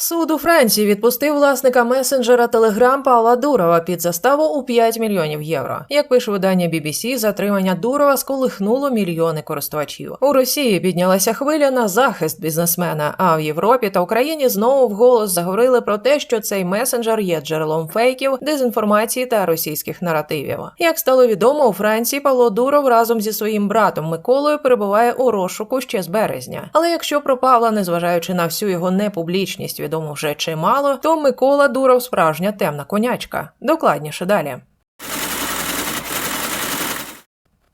Суд у Франції відпустив власника месенджера Telegram Павла Дурова під заставу у 5 мільйонів євро. Як пише видання BBC, затримання Дурова сколихнуло мільйони користувачів. У Росії піднялася хвиля на захист бізнесмена. А в Європі та Україні знову вголос заговорили про те, що цей месенджер є джерелом фейків, дезінформації та російських наративів. Як стало відомо, у Франції Павло Дуров разом зі своїм братом Миколою перебуває у розшуку ще з березня. Але якщо про Павла, незважаючи на всю його непублічність, відомо вже чимало, то Микола Дуров справжня темна конячка. Докладніше далі.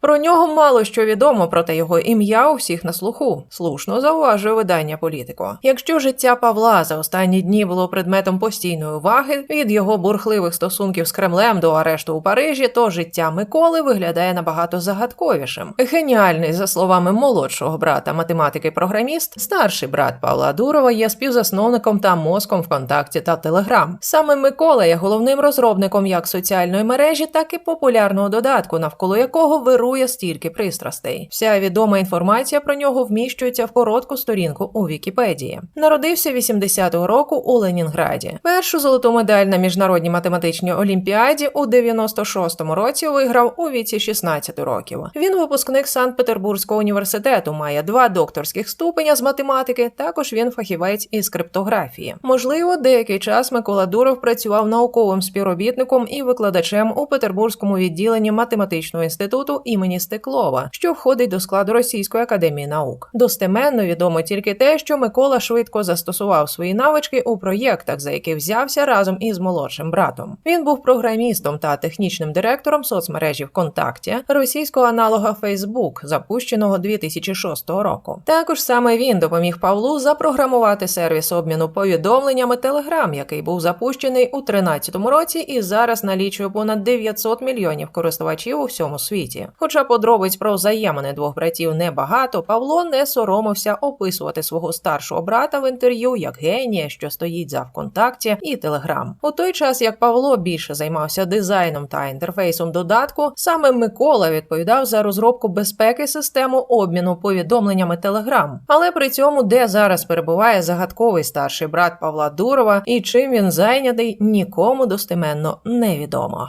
Про нього мало що відомо, проте його ім'я у всіх на слуху. Слушно зауважує видання політико. Якщо життя Павла за останні дні було предметом постійної уваги від його бурхливих стосунків з Кремлем до арешту у Парижі, то життя Миколи виглядає набагато загадковішим. Геніальний, за словами молодшого брата математики-програміст, старший брат Павла Дурова є співзасновником та мозком ВКонтакті та Телеграм. Саме Микола є головним розробником як соціальної мережі, так і популярного додатку, навколо якого вирує стільки пристрастей. Вся відома інформація про нього вміщується в коротку сторінку у Вікіпедії. Народився 80-го року у Ленінграді. Першу золоту медаль на міжнародній математичній олімпіаді у 96-му році виграв у віці 16 років. Він випускник Санкт-Петербурзького університету, має два докторських ступеня з математики. Також він фахівець із криптографії. Можливо, деякий час Микола Дуров працював науковим співробітником і викладачем у Петербурзькому відділенні математичного інституту імені Стеклова, що входить до складу Російської академії наук. Достеменно відомо тільки те, що Микола швидко застосував свої навички у проєктах, за які взявся разом із молодшим братом. Він був програмістом та технічним директором соцмережі ВКонтакті, російського аналога Facebook, запущеного 2006 року. Також саме він допоміг Павлу запрограмувати сервіс обміну повідомленнями Telegram, який був запущений у 2013 році і зараз налічує понад 900 мільйонів користувачів у всьому світі. Хоча подробиць про взаємини двох братів небагато, Павло не соромився описувати свого старшого брата в інтерв'ю як генія, що стоїть за ВКонтакті і Телеграм. У той час як Павло більше займався дизайном та інтерфейсом додатку, саме Микола відповідав за розробку безпеки систему обміну повідомленнями Телеграм. Але при цьому, де зараз перебуває загадковий старший брат Павла Дурова і чим він зайнятий, нікому достеменно невідомо.